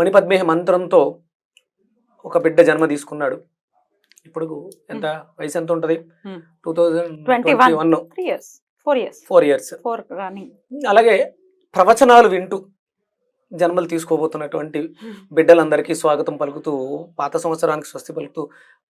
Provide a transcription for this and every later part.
మణిపద్మేహ మంత్రంతో ఒక బిడ్డ జన్మ తీసుకున్నాడు. ఇప్పుడు ఎంత? వయసు ఎంత ఉంటుంది? Hmm. Two thousand 21. Twenty one four years four years అలాగే ప్రవచనాలు వింటూ జన్మలు తీసుకోబోతున్నటువంటి బిడ్డలందరికీ స్వాగతం పలుకుతూ పాత సంవత్సరానికి స్వస్తి పలుకుతూ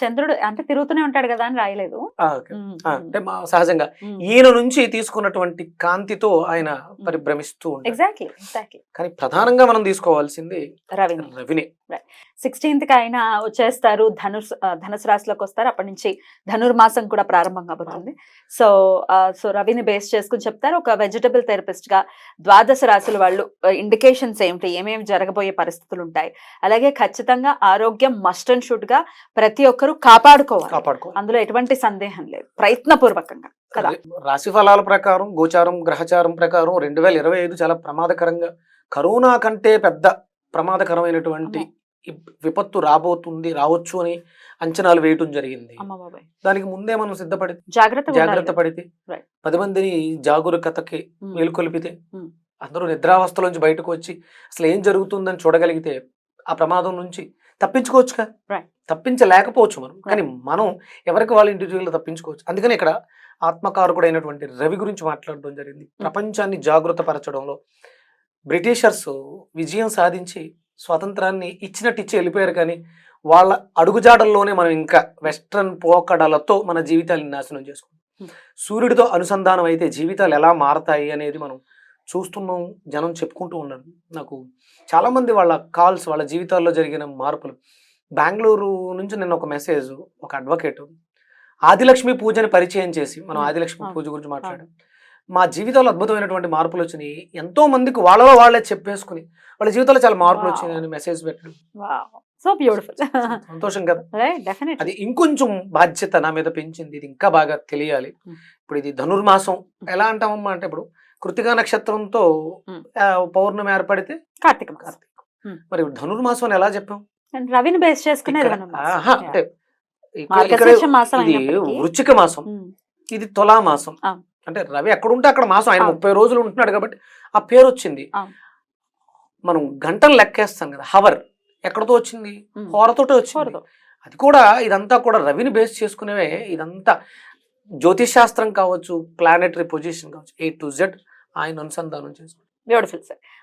చంద్రుడు అంటే తిరుగుతూనే ఉంటాడు కదా అని రాయలేదు. అంటే మా సహజంగా. ఈయన నుంచి తీసుకున్నటువంటి కాంతితో ఆయన పరిభ్రమిస్తూ ఎగ్జాక్ట్లీ ఎగ్జాక్ట్లీ కానీ ప్రధానంగా మనం తీసుకోవాల్సింది రవిని. రవిని. సిక్స్టీన్త్కి ఆయన వచ్చేస్తారు ధనుస్ ధనుసు రాశిలోకి వస్తారు. అప్పటి నుంచి ధనుర్మాసం కూడా ప్రారంభం కాబోతుంది. సో సో రవిని బేస్ చేసుకుని చెప్తారు. ఒక వెజిటబుల్ థెరపిస్ట్గా ద్వాదశ రాశుల వాళ్ళు ఇండికేషన్స్ ఏమిటి? ఏమేమి జరగబోయే పరిస్థితులు ఉంటాయి? అలాగే ఖచ్చితంగా ఆరోగ్యం మస్ట్ అండ్ షుడ్గా ప్రతి ఒక్కరూ కాపాడుకోవాలి. కాపాడుకో అందులో ఎటువంటి సందేహం లేదు. ప్రయత్నపూర్వకంగా కదా. రాశి ఫలాల ప్రకారం గోచారం గ్రహచారం ప్రకారం రెండు వేల ఇరవై ఐదు చాలా ప్రమాదకరంగా కరోనా కంటే పెద్ద ప్రమాదకరమైనటువంటి విపత్తు రాబోతుంది రావచ్చు అని అంచనాలు వేయటం జరిగింది. దానికి ముందే మనం సిద్ధపడి జాగ్రత్త జాగ్రత్త పడితే. పది మందిని జాగరూకతకి మేలుకొలిపితే Hmm. అందరూ నిద్రావస్థలోంచి బయటకు వచ్చి అసలు ఏం జరుగుతుందని చూడగలిగితే ఆ ప్రమాదం నుంచి తప్పించుకోవచ్చుగా. తప్పించలేకపోవచ్చు మనం. కానీ మనం ఎవరికి వాళ్ళ ఇండివిజువల్ తప్పించుకోవచ్చు. అందుకని ఇక్కడ ఆత్మకారకుడైనటువంటి రవి గురించి మాట్లాడడం జరిగింది. ప్రపంచాన్ని జాగృత పరచడంలో బ్రిటిషర్స్ విజయం సాధించి స్వాతంత్రాన్ని ఇచ్చినట్టు ఇచ్చి వెళ్ళిపోయారు కానీ వాళ్ళ అడుగుజాడల్లోనే మనం ఇంకా వెస్ట్రన్ పోకడలతో మన జీవితాన్ని నాశనం చేసుకుంటాం. Hmm. సూర్యుడితో అనుసంధానం అయితే జీవితాలు ఎలా మారతాయి అనేది మనం చూస్తున్నాం జనం చెప్పుకుంటూ ఉన్నారు. నాకు చాలా మంది వాళ్ళ కాల్స్ వాళ్ళ జీవితాల్లో జరిగిన మార్పులు. బెంగళూరు నుంచి నిన్న ఒక మెసేజ్ ఒక అడ్వకేట్. ఆదిలక్ష్మి పూజని పరిచయం చేసి మనం. ఆదిలక్ష్మి. పూజ గురించి మాట్లాడాం. మా జీవితంలో అద్భుతమైనటువంటి మార్పులు వచ్చినాయి. ఎంతో మందికి వాళ్ళలో వాళ్ళే చెప్పేసుకుని వాళ్ళ జీవితంలో చాలా మార్పులు. వచ్చినాయి అని మెసేజ్ పెట్టడం సో బ్యూటిఫుల్. సంతోషం కదా. అది ఇంకొంచెం బాధ్యత నా మీద పెంచింది. ఇది ఇంకా బాగా తెలియాలి. ఇప్పుడు ఇది ధనుర్మాసం. ఎలా అంటామమ్మా అంటే ఇప్పుడు కృతికా నక్షత్రంతో పౌర్ణమి ఏర్పడితే కార్తీక కార్తీక. మరి ధనుర్మాసం అని ఎలా చెప్పాం రవిని బేస్ చేసుకునే ఇక్కడ- ధనుర్మాసం. ఆహా, Yeah. అంటే ఇక్కడ- ఇక్కడ మార్గశీర్ష మాసం ఇది అయినప్పటికీ వృచ్చిక మాసం ఇది తులా మాసం. అంటే రవి ఎక్కడ ఉంటే అక్కడ మాసం ఆయన. ముప్పై రోజులు ఉంటున్నాడు కాబట్టి ఆ పేరు వచ్చింది. మనం గంటలు లెక్కేస్తాం కదా హవర్ ఎక్కడతో వచ్చింది. హోరతోటే వచ్చింది. అది కూడా ఇదంతా కూడా రవిని బేస్ చేసుకునేవే ఇదంతా జ్యోతిష్ శాస్త్రం కావచ్చు ప్లానెటరీ పొజిషన్ కావచ్చు ఏ టు జెడ్ ఆయన అనుసంధానం చేసుకుంటాం బ్యూటిఫుల్ సార్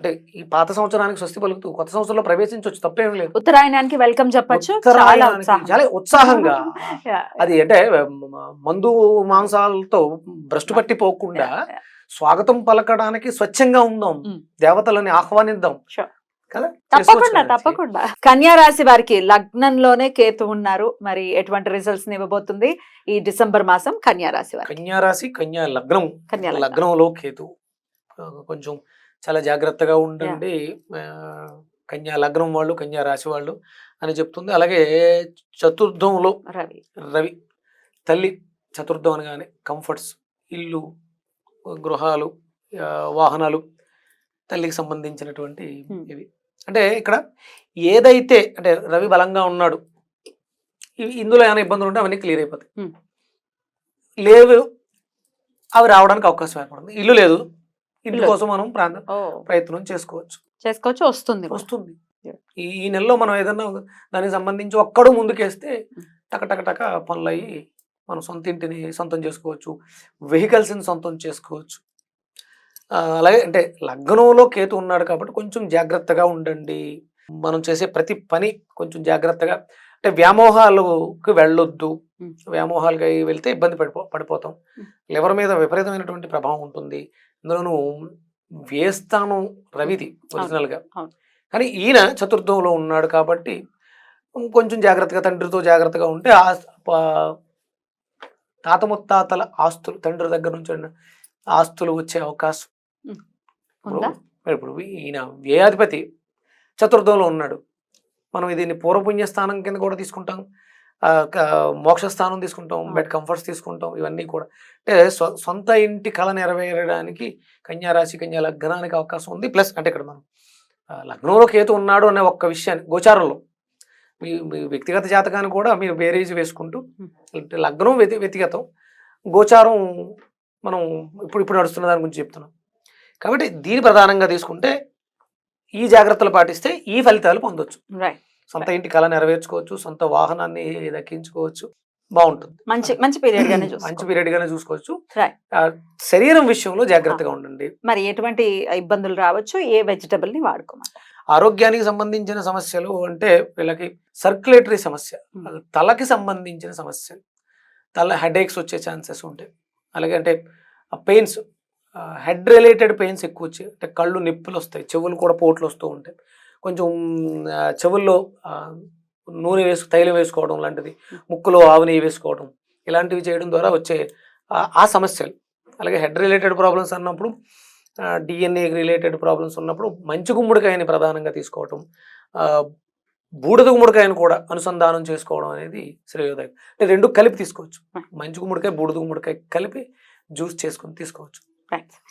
అంటే ఈ పాత సంవత్సరానికి స్వస్తి పలుకుతూ కొత్త సంవత్సరంలో ప్రవేశించవచ్చు తప్పేం లేదు. ఉత్తరాయణానికి వెల్కమ్ చెప్పొచ్చు. చాలా ఉత్సాహంగా. అది అంటే మందు మాంసాలతో భ్రష్టు పట్టి పోకుండా. స్వాగతం పలకడానికి స్వచ్ఛంగా ఉందాం. దేవతలని ఆహ్వానిద్దాం. తప్పకుండా. తప్పకుండా. కన్యా రాశి వారికి లగ్నంలోనే కేతు ఉన్నారు. మరి ఎటువంటి రిజల్ట్స్ ఇవ్వబోతుంది? ఈ డిసెంబర్ మాసం కన్యా రాశి వారికి. కన్యా రాశి కన్యా లగ్నం. కన్యా లగ్నం. లగ్నంలో కేతు. కొంచెం చాలా జాగ్రత్తగా ఉండండి. కన్యా లగ్నం వాళ్ళు కన్యా రాశి వాళ్ళు అని చెప్తుంది. అలాగే చతుర్థంలో రవి. రవి తల్లి చతుర్థం అనగానే కంఫర్ట్స్ ఇల్లు గృహాలు వాహనాలు తల్లికి సంబంధించినటువంటి. ఇవి. అంటే ఇక్కడ ఏదైతే అంటే రవి బలంగా ఉన్నాడు ఇవి- ఇందులో ఏమైనా ఇబ్బందులు ఉంటే అవన్నీ క్లియర్ అయిపోతాయి. లేవు అవి రావడానికి అవకాశం ఏర్పడుతుంది ఇల్లు లేదు ఇల్లు. కోసం మనం ప్రయత్నం చేసుకోవచ్చు చేసుకోవచ్చు వస్తుంది. వస్తుంది. ఈ నెలలో మనం ఏదన్నా దానికి సంబంధించి ఒక్కడు ముందుకేస్తే. టక టక టక పనులు అయ్యి మనం సొంత ఇంటిని సొంతం చేసుకోవచ్చు వెహికల్స్ని సొంతం చేసుకోవచ్చు అలాగే అంటే లగ్నంలో కేతు ఉన్నాడు కాబట్టి కొంచెం జాగ్రత్తగా ఉండండి మనం చేసే ప్రతి పని కొంచెం జాగ్రత్తగా అంటే వ్యామోహాలకు వెళ్ళొద్దు Mm. వ్యామోహాలుగా వెళ్తే ఇబ్బంది పడిపో పడిపోతాం Mm. లివర్ మీద విపరీతమైనటువంటి ప్రభావం ఉంటుంది ఇందులోనూ వ్యయస్థానం రవిది ఒరిజినల్గా. కానీ ఈయన చతుర్థంలో ఉన్నాడు కాబట్టి కొంచెం జాగ్రత్తగా తండ్రితో జాగ్రత్తగా ఉంటే ఆ తాత ముత్తాతల ఆస్తులు తండ్రి దగ్గర నుంచి ఆస్తులు వచ్చే అవకాశం. ఇప్పుడు ఈయన వ్యయాధిపతి చతుర్థంలో ఉన్నాడు. మనం దీన్ని పూర్వపుణ్య స్థానం కింద కూడా తీసుకుంటాం. ఆ, క- మోక్ష స్థానం తీసుకుంటాం బెడ్ కంఫర్ట్స్ తీసుకుంటాం ఇవన్నీ కూడా. అంటే సొంత ఇంటి కళ నెరవేరడానికి కన్యా రాశి కన్యా లగ్నానికి అవకాశం ఉంది. ప్లస్ అంటే ఇక్కడ మనం లగ్నంలో కేతు ఉన్నాడు అనే ఒక్క విషయాన్ని గోచారంలో. మీ మీ వ్యక్తిగత జాతకాన్ని కూడా మీరు బేరీజ్ వేసుకుంటూ. అంటే లగ్నం వ్యతి వ్యక్తిగతం గోచారం మనం ఇప్పుడు ఇప్పుడు నడుస్తున్న దాని గురించి చెప్తున్నాం. కాబట్టి దీని ప్రధానంగా తీసుకుంటే ఈ జాగ్రత్తలు పాటిస్తే ఈ ఫలితాలు పొందొచ్చు. రైట్ సొంత ఇంటి కళ నెరవేర్చుకోవచ్చు సొంత వాహనాన్ని దక్కించుకోవచ్చు. బాగుంటుంది. మంచి మంచి పీరియడ్ గానే మంచి పీరియడ్ గానే చూసుకోవచ్చు. శరీరం విషయంలో జాగ్రత్తగా ఉండండి. మరి ఎటువంటి ఇబ్బందులు రావచ్చు ఏ వెజిటబుల్ని వాడుకోమని ఆరోగ్యానికి సంబంధించిన సమస్యలు అంటే వీళ్ళకి సర్క్యులేటరీ సమస్య Hmm. తలకి సంబంధించిన సమస్యలు తల హెడేక్స్ వచ్చే ఛాన్సెస్ ఉంటాయి. అలాగే అంటే పెయిన్స్ హెడ్ రిలేటెడ్ పెయిన్స్ ఎక్కువ వచ్చాయి అంటే కళ్ళు నిప్పులు వస్తాయి చెవులు కూడా పోట్లు వస్తూ ఉంటాయి. కొంచెం చెవుల్లో నూనె వేసు తైలం వేసుకోవడం లాంటిది ముక్కులో ఆవు నెయ్యి వేసుకోవడం ఇలాంటివి చేయడం ద్వారా వచ్చే ఆ- సమస్యలు. అలాగే హెడ్ రిలేటెడ్ ప్రాబ్లమ్స్ అన్నప్పుడు డిఎన్ఏ రిలేటెడ్ ప్రాబ్లమ్స్ ఉన్నప్పుడు మంచి గుమ్మడికాయని ప్రధానంగా తీసుకోవటం బూడిద గుమ్మడికాయని కూడా అనుసంధానం చేసుకోవడం అనేది శ్రేయోదయం. అంటే రెండు కలిపి తీసుకోవచ్చు. మంచి గుమ్మడికాయ బూడిద గుమ్మడికాయ కలిపి జ్యూస్ చేసుకొని తీసుకోవచ్చు.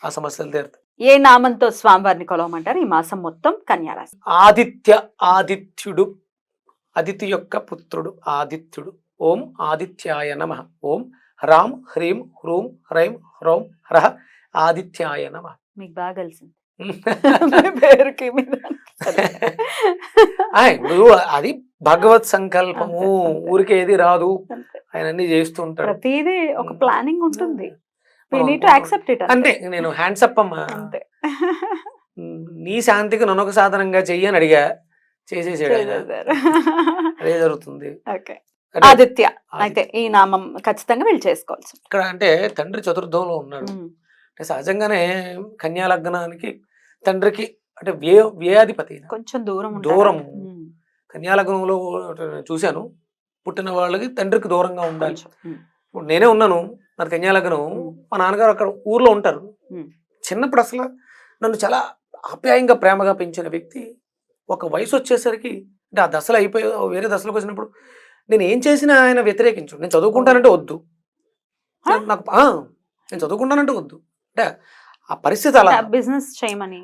ఆ సమస్యలు తీరుతాయి. ఏ నామంతో స్వామివారిని కొలవమంటారు? ఈ మాసం మొత్తం కన్యారాశి. ఆదిత్య ఆదిత్యుడు అదితి యొక్క పుత్రుడు ఆదిత్యుడు. ఓం ఆదిత్యాయ నమ. ఓం హ్రాం హ్రీం హ్రూం హ్రైం హ్రౌం హ్రహ ఆదిత్యాయ నమ. మీకు బాగా కలిసింది. పేరుకి ఇప్పుడు అది భగవత్ సంకల్పము. అంతే, అంతే. ఊరికే ఏది రాదు. ఆయన అన్ని చేస్తూ ఉంటాడు. ప్రతిదీ ఒక. ప్లానింగ్ ఉంటుంది. అంటే నేను హ్యాండ్స్ అప్ అమ్మా అంతే నీ శాంతికి నన్నొక సాధనంగా చెయ్యి అని అడిగా చేసేసాడు. అదే జరుగుతుంది ఆదిత్య. అయితే ఈ నామం ఖచ్చితంగా వీళ్ళు చేసుకోవాల్సి. ఇక్కడ అంటే తండ్రి చతుర్థంలో ఉన్నాడు. అంటే సహజంగానే కన్యా లగ్నానికి తండ్రికి అంటే వ్యయ వ్యయాధిపతి. కొంచెం దూరం? దూరం. కన్యా లగ్నంలో చూశాను పుట్టిన వాళ్ళకి తండ్రికి దూరంగా ఉండాలి నేనే ఉన్నాను మరి కన్యా లగ్నం ఉమ్. మా నాన్నగారు అక్కడ ఊర్లో ఉంటారు. చిన్నప్పుడు అసలు నన్ను చాలా ఆప్యాయంగా ప్రేమగా పెంచిన వ్యక్తి. ఒక వయసు వచ్చేసరికి అంటే ఆ దశలు అయిపోయి వేరే దశలకు వచ్చినప్పుడు నేను ఏం చేసినా ఆయన వ్యతిరేకించు నేను చదువుకుంటానంటే వద్దు? నాకు నేను చదువుకుంటానంటే వద్దు. అంటే ఆ పరిస్థితి అలా బిజినెస్ చేయమని.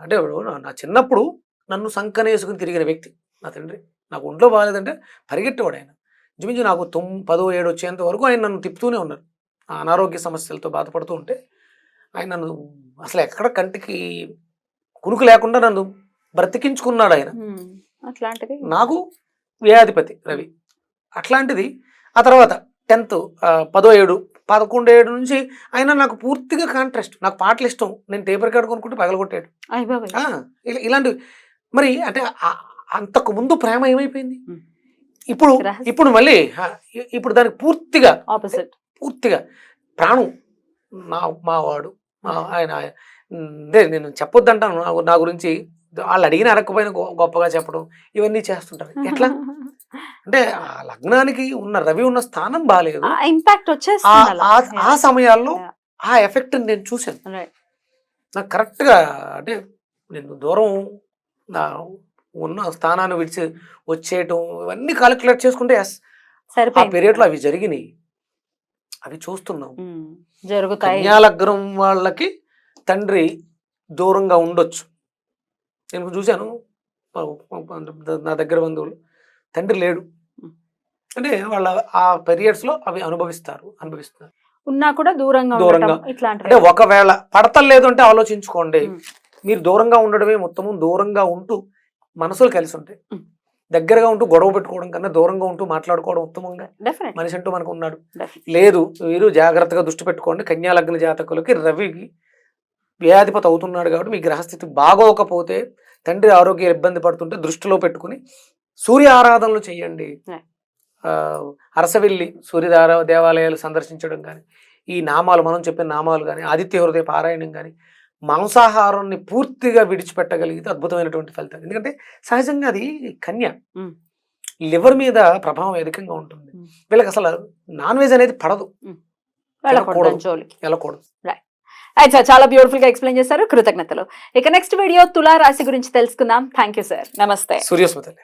అంటే నా చిన్నప్పుడు నన్ను సంకనేసుకుని తిరిగిన వ్యక్తి నా తండ్రి. నాకు ఒంట్లో బాగాలేదంటే పరిగెట్టేవాడు ఆయన. ఇంచుమించు నాకు తొమ్ పదో ఏడు వచ్చేంత వరకు ఆయన నన్ను తిప్పుతూనే ఉన్నారు. అనారోగ్య సమస్యలతో బాధపడుతూ ఉంటే ఆయన నన్ను అసలు ఎక్కడ కంటికి కునుకు లేకుండా నన్ను బ్రతికించుకున్నాడు ఆయన. అట్లాంటిది? నాకు వ్యాధిపతి రవి. అట్లాంటిది ఆ తర్వాత టెన్త్ పదో ఏడు పదకొండు ఏడు నుంచి ఆయన నాకు పూర్తిగా కాంట్రాస్ట్. నాకు పాటలు ఇష్టం. నేను టేప్ రికార్డ్ కొనుక్కుంటే పగలగొట్టాడు. ఇలాంటివి. మరి అంటే అంతకు ముందు ప్రేమ ఏమైపోయింది. ఇప్పుడు. ఇప్పుడు మళ్ళీ ఇప్పుడు దానికి పూర్తిగా ఆపోజిట్ పూర్తిగా ప్రాణం నా మా వాడు మా- ఆయన అదే నేను చెప్పొద్దంటాను నా నా గురించి వాళ్ళు అడిగిన అడగకపోయినా గొప్పగా చెప్పడం ఇవన్నీ చేస్తుంటారు ఎట్లా అంటే ఆ లగ్నానికి ఉన్న రవి ఉన్న స్థానం బాగాలేదు ఇంపాక్ట్ అలా. ఆ- సమయాల్లో. ఆ ఎఫెక్ట్ నేను చూశాను. నాకు కరెక్ట్గా అంటే నేను దూరం నా ఉన్న స్థానాన్ని విడిచి వచ్చేయటం ఇవన్నీ కాలిక్యులేట్ చేసుకుంటే ఆ సరిపోయింది. పీరియడ్లో అవి జరిగినాయి. అవి చూస్తున్నాం. జరుగుతాయి. కన్యాలగ్నం వాళ్ళకి తండ్రి దూరంగా ఉండొచ్చు. నేను చూశాను నా దగ్గర బంధువులు తండ్రి లేడు. అంటే వాళ్ళ ఆ periods లో అవి అనుభవిస్తారు అనుభవిస్తున్నారు. ఉన్నా కూడా దూరంగా దూరంగా. అంటే ఒకవేళ పడతలేదు అంటే ఆలోచించుకోండి. మీరు దూరంగా ఉండడమే మొత్తము దూరంగా ఉంటూ మనసులు కలిసి ఉంటాయి. దగ్గరగా ఉంటూ గొడవ పెట్టుకోవడం కన్నా దూరంగా ఉంటూ మాట్లాడుకోవడం ఉత్తమంగా మనిషి అంటూ మనకు ఉన్నాడు. లేదు మీరు జాగ్రత్తగా దృష్టి పెట్టుకోండి. కన్యా లగ్న జాతకులకి రవికి వ్యాధిపతి అవుతున్నాడు కాబట్టి మీ గ్రహస్థితి బాగోకపోతే తండ్రి ఆరోగ్య ఇబ్బంది పడుతుంటే దృష్టిలో పెట్టుకుని సూర్య ఆరాధనలు చేయండి అరసవిల్లి సూర్యదార దేవాలయాలు సందర్శించడం కానీ ఈ నామాలు మనం చెప్పిన నామాలు కానీ ఆదిత్య హృదయ పారాయణం కానీ మాంసాహారాన్ని పూర్తిగా విడిచిపెట్టగలిగితే అద్భుతమైనటువంటి ఫలితాలు. ఎందుకంటే సహజంగా అది కన్య. లివర్ మీద ప్రభావం అధికంగా ఉంటుంది. వీళ్ళకి అసలు నాన్ వెజ్ అనేది పడదు. వెళ్ళకూడదు అయితే సార్ చాలా బ్యూటిఫుల్గా ఎక్స్ప్లెయిన్ చేశారు. కృతజ్ఞతలు. ఇక నెక్స్ట్ వీడియో తులా రాశి గురించి తెలుసుకుందాం. థ్యాంక్ యూ సార్ నమస్తే. సూర్యస్మృతి